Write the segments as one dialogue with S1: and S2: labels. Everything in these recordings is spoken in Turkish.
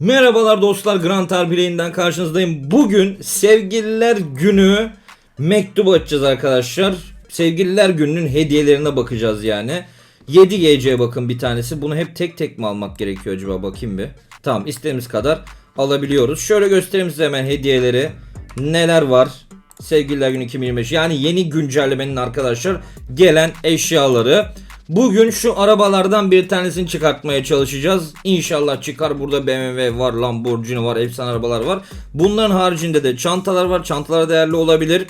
S1: Merhabalar dostlar Grand Harbileyinden karşınızdayım. Bugün sevgililer günü mektubu açacağız arkadaşlar. Sevgililer gününün hediyelerine bakacağız yani. 7 GC bakın bir tanesi. Bunu hep tek tek mi almak gerekiyor acaba bakayım bir. Tamam istediğimiz kadar alabiliyoruz. Şöyle göstereyim size hemen hediyeleri. Neler var? Sevgililer günü 2025 yani yeni güncellemenin arkadaşlar gelen eşyaları. Bugün şu arabalardan bir tanesini çıkartmaya çalışacağız. İnşallah çıkar. Burada BMW var, Lamborghini var, efsane arabalar var. Bunların haricinde de çantalar var. Çantalar değerli olabilir.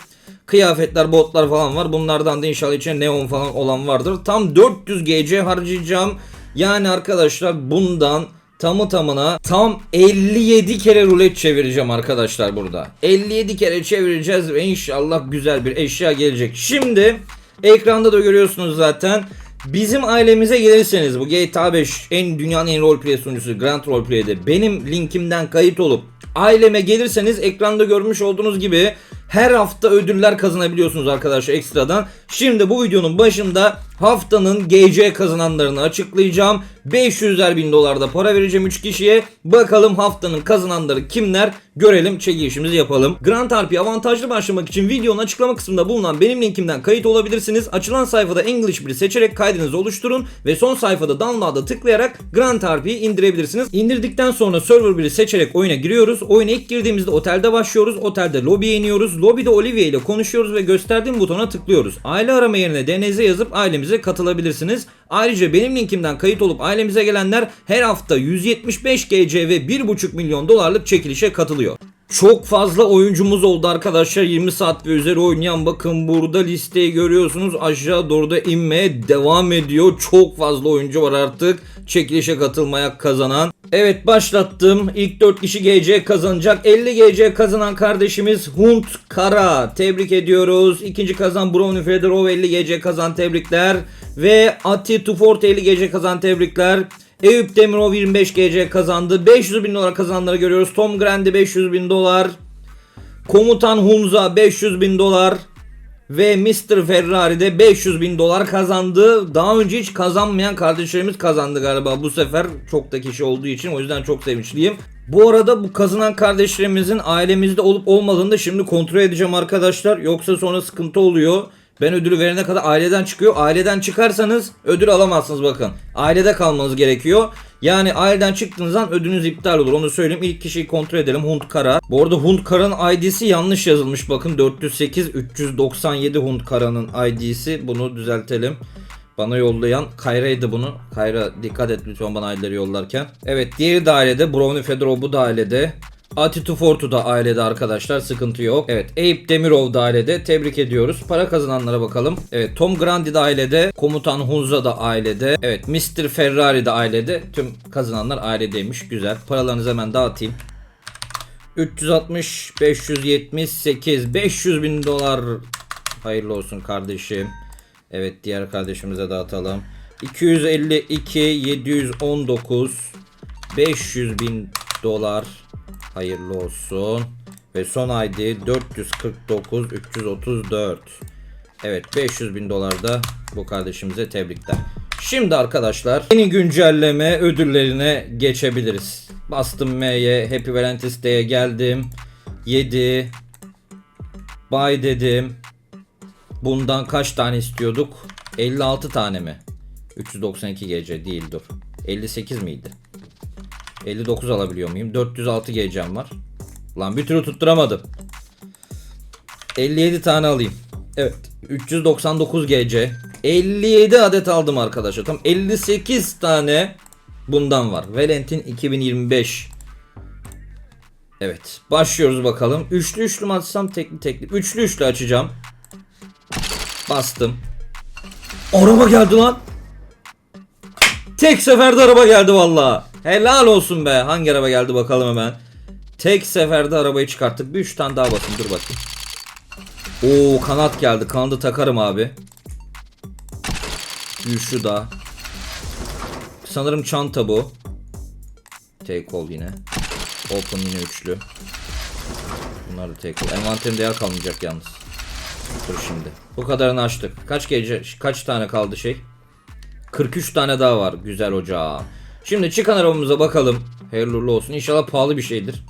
S1: Kıyafetler, botlar falan var. Bunlardan da inşallah içine neon falan olan vardır. Tam 400 GC harcayacağım. Yani arkadaşlar bundan tamı tamına tam 57 kere rulet çevireceğim arkadaşlar burada. 57 kere çevireceğiz ve inşallah güzel bir eşya gelecek. Şimdi ekranda da görüyorsunuz zaten. Bizim ailemize gelirseniz bu GTA 5 en dünyanın en roleplay sunucusu Grand Roleplay'de benim linkimden kayıt olup aileme gelirseniz ekranda görmüş olduğunuz gibi her hafta ödüller kazanabiliyorsunuz arkadaşlar ekstradan. Şimdi bu videonun başında haftanın GC kazananlarını açıklayacağım. 500'er bin dolarda para vereceğim 3 kişiye. Bakalım haftanın kazananları kimler? Görelim çekilişimizi yapalım. Grand RP avantajlı başlamak için videonun açıklama kısmında bulunan benim linkimden kayıt olabilirsiniz. Açılan sayfada English 1'i seçerek kaydınızı oluşturun ve son sayfada download'a tıklayarak Grand RP'yi indirebilirsiniz. İndirdikten sonra server 1'i seçerek oyuna giriyoruz. Oyuna ilk girdiğimizde otelde başlıyoruz. Otelde lobiye iniyoruz. Lobide Olivia ile konuşuyoruz ve gösterdiğim butona tıklıyoruz. Aile arama yerine DNZ yazıp ailemize katılabilirsiniz. Ayrıca benim linkimden kayıt olup ailemize gelenler her hafta 175 GC ve 1,5 milyon dolarlık çekilişe katılıyor. Çok fazla oyuncumuz oldu arkadaşlar 20 saat ve üzeri oynayan bakın burada listeyi görüyorsunuz aşağı doğru da inmeye devam ediyor çok fazla oyuncu var artık çekilişe katılmaya kazanan Evet başlattım ilk 4 kişi GC kazanacak 50 GC kazanan kardeşimiz Hunt Kara tebrik ediyoruz İkinci kazan Brownie Fedorov 50 GC kazan tebrikler ve Ati Tufort 50 GC kazan tebrikler Eyüp Demirov 25 GC kazandı. 500 bin dolar kazananları görüyoruz. Tom Grandi 500 bin dolar. Komutan Hunza 500 bin dolar. Ve Mr. Ferrari de 500 bin dolar kazandı. Daha önce hiç kazanmayan kardeşlerimiz kazandı galiba bu sefer. Çok da kişi olduğu için o yüzden çok sevinçliyim. Bu arada bu kazanan kardeşlerimizin ailemizde olup olmadığını da şimdi kontrol edeceğim arkadaşlar. Yoksa sonra sıkıntı oluyor. Ben ödülü verene kadar aileden çıkıyor. Aileden çıkarsanız ödül alamazsınız bakın. Ailede kalmanız gerekiyor. Yani aileden çıktığınız an ödülünüz iptal olur. Onu söyleyeyim. İlk kişiyi kontrol edelim. Hunt Kara. Bu arada Hunt Kara'nın ID'si yanlış yazılmış. Bakın 408 397 Hunt Kara'nın ID'si. Bunu düzeltelim. Bana yollayan Kayra'ydı bunu. Kayra dikkat et lütfen bana aileleri yollarken. Evet diğeri de ailede. Brownie Fedorov bu da ailede. Ati Tufortu da ailede arkadaşlar sıkıntı yok. Evet Eyüp Demirov da ailede tebrik ediyoruz. Para kazananlara bakalım. Evet Tom Grandi de ailede. Komutan Hunza da ailede. Evet Mr. Ferrari de ailede. Tüm kazananlar ailedeymiş. Güzel. Paralarınızı hemen dağıtayım. 360 578 500 bin dolar hayırlı olsun kardeşim. Evet diğer kardeşimize dağıtalım. 252 719 500 bin dolar hayırlı olsun. Ve son ID 449 334. Evet 500 bin dolar da bu kardeşimize tebrikler. Şimdi arkadaşlar yeni güncelleme ödüllerine geçebiliriz. Bastım M'ye Happy Valentine's Day'e geldim. 7 Buy dedim. Bundan kaç tane istiyorduk? 56 tane mi? 392 gece değil dur. 58 miydi? 59 alabiliyor muyum? 406 GC'm var. Lan bir türlü tutturamadım. 57 tane alayım. Evet. 399 GC. 57 adet aldım arkadaşlar. Tam 58 tane bundan var. Valentin 2025. Evet. Başlıyoruz bakalım. Üçlü üçlü mü açsam tekli tekli. Üçlü üçlü açacağım. Bastım. Araba geldi lan. Tek seferde araba geldi valla. Helal olsun be. Hangi araba geldi bakalım hemen. Tek seferde arabayı çıkarttık. Bir üç tane daha bakın. Dur bakayım. Oo kanat geldi. Kanadı takarım abi. Üçlü daha. Sanırım çanta bu. Take all yine. Open yine üçlü. Bunlar da take all. Envanterimde yer kalmayacak yalnız. Dur şimdi. Bu kadarını açtık. Kaç gece kaç tane kaldı şey? 43 tane daha var güzel hocam. Şimdi çıkan arabamıza bakalım. Hayırlı olsun. İnşallah pahalı bir şeydir.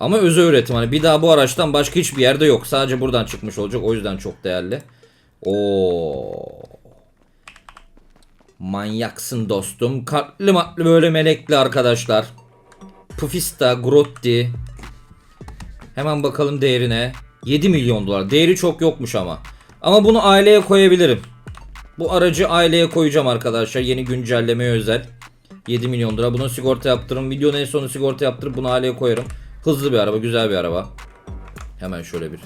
S1: Ama özel üretim hani bir daha bu araçtan başka hiçbir yerde yok. Sadece buradan çıkmış olacak. O yüzden çok değerli. Oo. Manyaksın dostum. Kalpli matlı böyle melekli arkadaşlar. Pufista, Grotti. Hemen bakalım değerine. 7 milyon dolar. Değeri çok yokmuş ama. Ama bunu aileye koyabilirim. Bu aracı aileye koyacağım arkadaşlar. Yeni güncellemeye özel. 7 milyon lira. Buna sigorta yaptırırım. Videonun en sonu sigorta yaptırıp bunu aileye koyarım. Hızlı bir araba, güzel bir araba. Hemen şöyle bir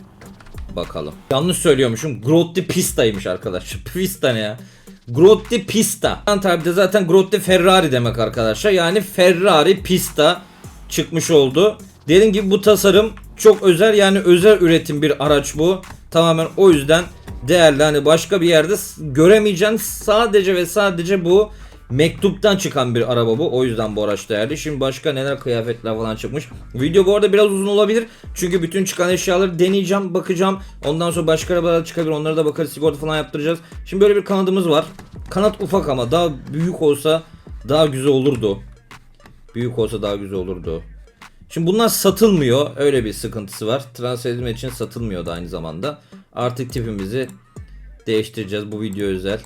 S1: bakalım. Yanlış söylüyormuşum. Grotti Pista'ymış arkadaşlar. Pista ne ya? Grotti Pista. Tabi zaten Grotti Ferrari demek arkadaşlar. Yani Ferrari Pista çıkmış oldu. Dediğim gibi bu tasarım çok özel yani özel üretim bir araç bu. Tamamen o yüzden değerli. Hani başka bir yerde göremeyeceğin sadece ve sadece bu mektuptan çıkan bir araba bu. O yüzden bu araç değerli. Şimdi başka neler kıyafetler falan çıkmış. Video bu arada biraz uzun olabilir. Çünkü bütün çıkan eşyaları deneyeceğim, bakacağım. Ondan sonra başka arabalar çıkabilir. Onlara da bakarız. Sigorta falan yaptıracağız. Şimdi böyle bir kanadımız var. Kanat ufak ama daha büyük olsa daha güzel olurdu. Büyük olsa daha güzel olurdu. Şimdi bunlar satılmıyor. Öyle bir sıkıntısı var. Transfer edilmek için satılmıyor da aynı zamanda. Artık tipimizi değiştireceğiz. Bu video özel.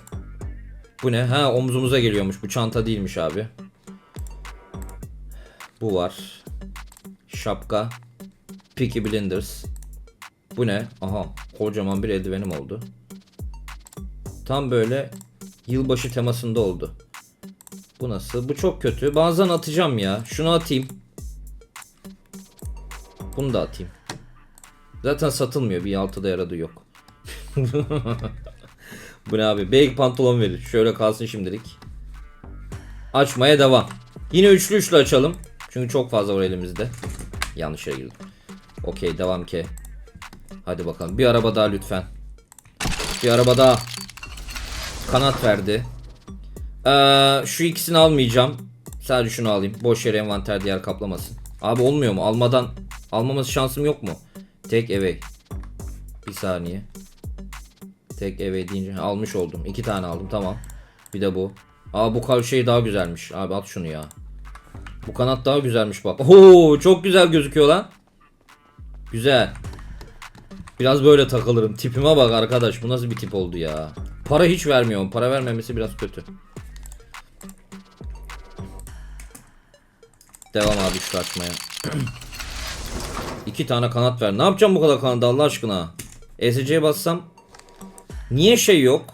S1: Bu ne? Ha omzumuza geliyormuş. Bu çanta değilmiş abi. Bu var. Şapka. Peaky Blinders. Bu ne? Aha kocaman bir eldivenim oldu. Tam böyle yılbaşı temasında oldu. Bu nasıl? Bu çok kötü. Bazen atacağım ya. Şunu atayım. Bunu da atayım. Zaten satılmıyor. Bir altıda yaradı yok. Bu ne abi? Beylik pantolon verir. Şöyle kalsın şimdilik. Açmaya devam. Yine üçlü üçlü açalım. Çünkü çok fazla var elimizde. Yanlış girdim. Okey devam ki. Hadi bakalım. Bir araba daha lütfen. Bir araba daha. Kanat verdi. Ee, şu ikisini almayacağım. Sadece şunu alayım. Boş yere envanter diğer kaplamasın. Abi olmuyor mu? Almadan almaması şansım yok mu? Tek away. Bir saniye. Tek away deyince almış oldum. İki tane aldım tamam. Bir de bu. Aa bu kal şey daha güzelmiş. Abi at şunu ya. Bu kanat daha güzelmiş bak. Oo çok güzel gözüküyor lan. Güzel. Biraz böyle takılırım. Tipime bak arkadaş. Bu nasıl bir tip oldu ya. Para hiç vermiyor. Para vermemesi biraz kötü. Devam abi şu açmaya. İki tane kanat ver. Ne yapacağım bu kadar kanadı Allah aşkına? ESC'ye bassam niye şey yok?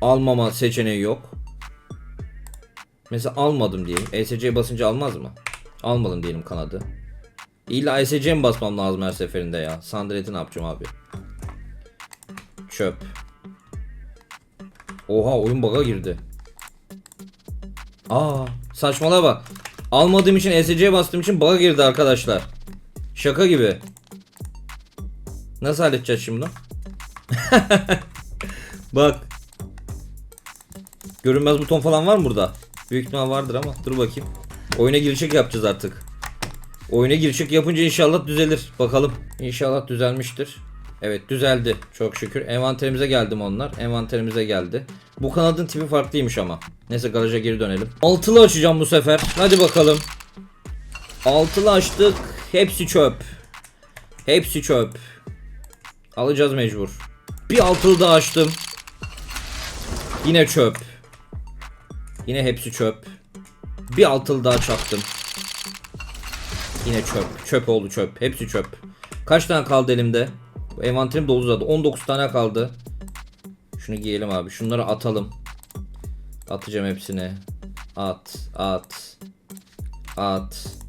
S1: Almama seçeneği yok. Mesela almadım diyelim. ESC'ye basınca almaz mı? Almadım diyelim kanadı. İlla ESC'ye mi basmam lazım her seferinde ya? Sandaleti ne yapacağım abi? Çöp. Oha oyun bug'a girdi. Aa saçmalığa bak. Almadığım için ESC'ye bastığım için bug'a girdi arkadaşlar. Şaka gibi. Nasıl halledeceğiz şimdi? Bak. Görünmez buton falan var mı burada? Büyük ihtimal vardır ama dur bakayım. Oyuna girişik yapacağız artık. Oyuna girişik yapınca inşallah düzelir. Bakalım. İnşallah düzelmiştir. Evet düzeldi. Çok şükür. Envanterimize geldi mi onlar? Envanterimize geldi. Bu kanadın tipi farklıymış ama. Neyse garaja geri dönelim. Altılı açacağım bu sefer. Hadi bakalım. Altılı açtık. Hepsi çöp. Hepsi çöp. Alacağız mecbur. Bir altılı daha açtım. Yine çöp. Yine hepsi çöp. Bir altılı daha çaktım. Yine çöp. Çöp oldu çöp. Hepsi çöp. Kaç tane kaldı elimde? Envanterim dolu zaten. 19 tane kaldı. Şunu giyelim abi. Şunları atalım. Atacağım hepsini. At. At. At.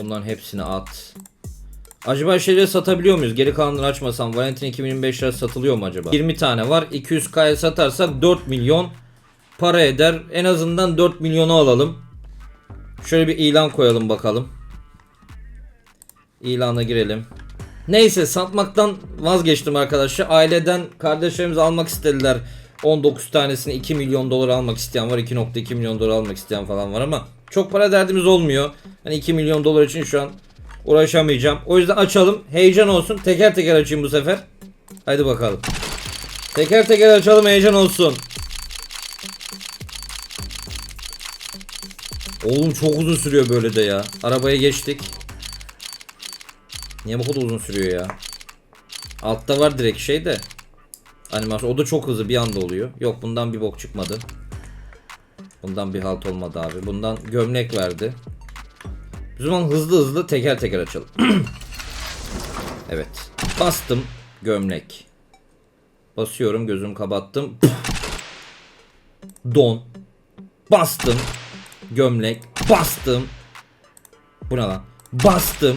S1: Bunların hepsini at. Acaba şeyleri satabiliyor muyuz? Geri kalanını açmasam Valentin 2025 lira satılıyor mu acaba? 20 tane var. 200k'ya satarsak 4 milyon para eder. En azından 4 milyonu alalım. Şöyle bir ilan koyalım bakalım. İlana girelim. Neyse satmaktan vazgeçtim arkadaşlar. Aileden kardeşlerimiz almak istediler. 19 tanesini 2 milyon dolar almak isteyen var. 2.2 milyon dolar almak isteyen falan var ama çok para derdimiz olmuyor. Hani 2 milyon dolar için şu an uğraşamayacağım. O yüzden açalım. Heyecan olsun. Teker teker açayım bu sefer. Hadi bakalım. Teker teker açalım heyecan olsun. Oğlum çok uzun sürüyor böyle de ya. Arabaya geçtik. Niye bu kadar uzun sürüyor ya? Altta var direkt şey de. Animasyon. O da çok hızlı bir anda oluyor. Yok bundan bir bok çıkmadı. Bundan bir halt olmadı abi. Bundan gömlek verdi. O zaman hızlı hızlı teker teker açalım. evet. Bastım gömlek. Basıyorum gözümü kapattım. Don. Bastım. Gömlek. Bastım. Bu ne lan? Bastım.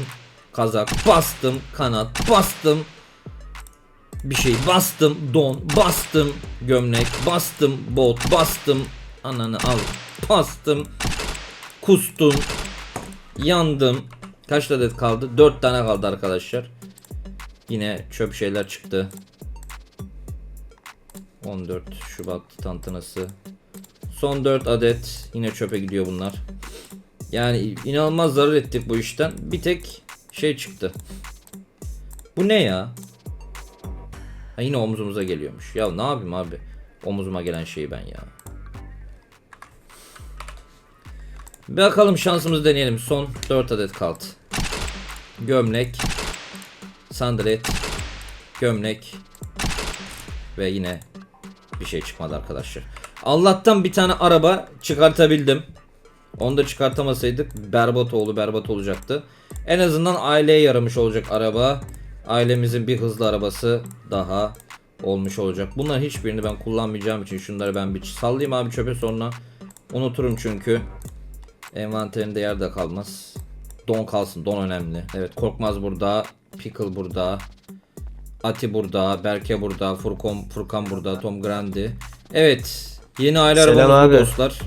S1: Kazak. Bastım. Kanat. Bastım. Bir şey bastım. Don. Bastım. Gömlek. Bastım. Bot. Bastım. Ananı al. Bastım. Kustum. Yandım. Kaç adet kaldı? 4 tane kaldı arkadaşlar. Yine çöp şeyler çıktı. 14 Şubat tantanası. Son 4 adet yine çöpe gidiyor bunlar. Yani inanılmaz zarar ettik bu işten. Bir tek şey çıktı. Bu ne ya? Ha yine omzumuza geliyormuş. Ya ne yapayım abi? Omuzuma gelen şeyi ben ya. Bakalım şansımızı deneyelim. Son 4 adet kaldı. Gömlek. Sandalet. Gömlek. Ve yine bir şey çıkmadı arkadaşlar. Allah'tan bir tane araba çıkartabildim. Onu da çıkartamasaydık berbat oldu berbat olacaktı. En azından aileye yaramış olacak araba. Ailemizin bir hızlı arabası daha olmuş olacak. Bunların hiçbirini ben kullanmayacağım için şunları ben bir sallayayım abi çöpe sonra. Unuturum çünkü. Envanterinde yer de kalmaz. Don kalsın. Don önemli. Evet Korkmaz burada. Pickle burada. Ati burada. Berke burada. Furkan, Furkan burada. Tom Grandi. Evet. Yeni aile
S2: Selam
S1: arabamız bu
S2: abi.
S1: dostlar.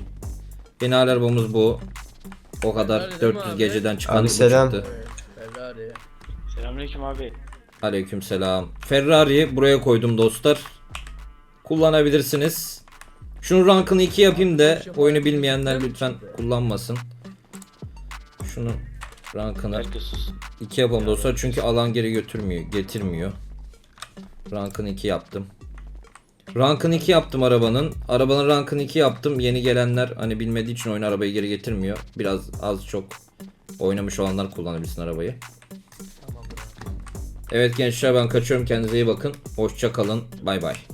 S1: Yeni aile arabamız bu. O kadar
S3: değil mi
S1: 400
S3: abi?
S1: geceden çıkan
S2: Abi
S1: bu
S2: selam.
S1: çıktı.
S3: Ferrari.
S4: Selamünaleyküm abi.
S1: Aleykümselam. Ferrari buraya koydum dostlar. Kullanabilirsiniz. Şunun rankını 2 yapayım da oyunu bilmeyenler lütfen kullanmasın. Şunu rankını
S4: Herkes sus.
S1: 2 yapalım dostlar çünkü alan geri götürmüyor, getirmiyor. Rankını 2 yaptım. Rankını 2 yaptım arabanın. Arabanın rankını 2 yaptım. Yeni gelenler hani bilmediği için oyun arabayı geri getirmiyor. Biraz az çok oynamış olanlar kullanabilsin arabayı. Evet gençler ben kaçıyorum. Kendinize iyi bakın. Hoşça kalın. Bay bay.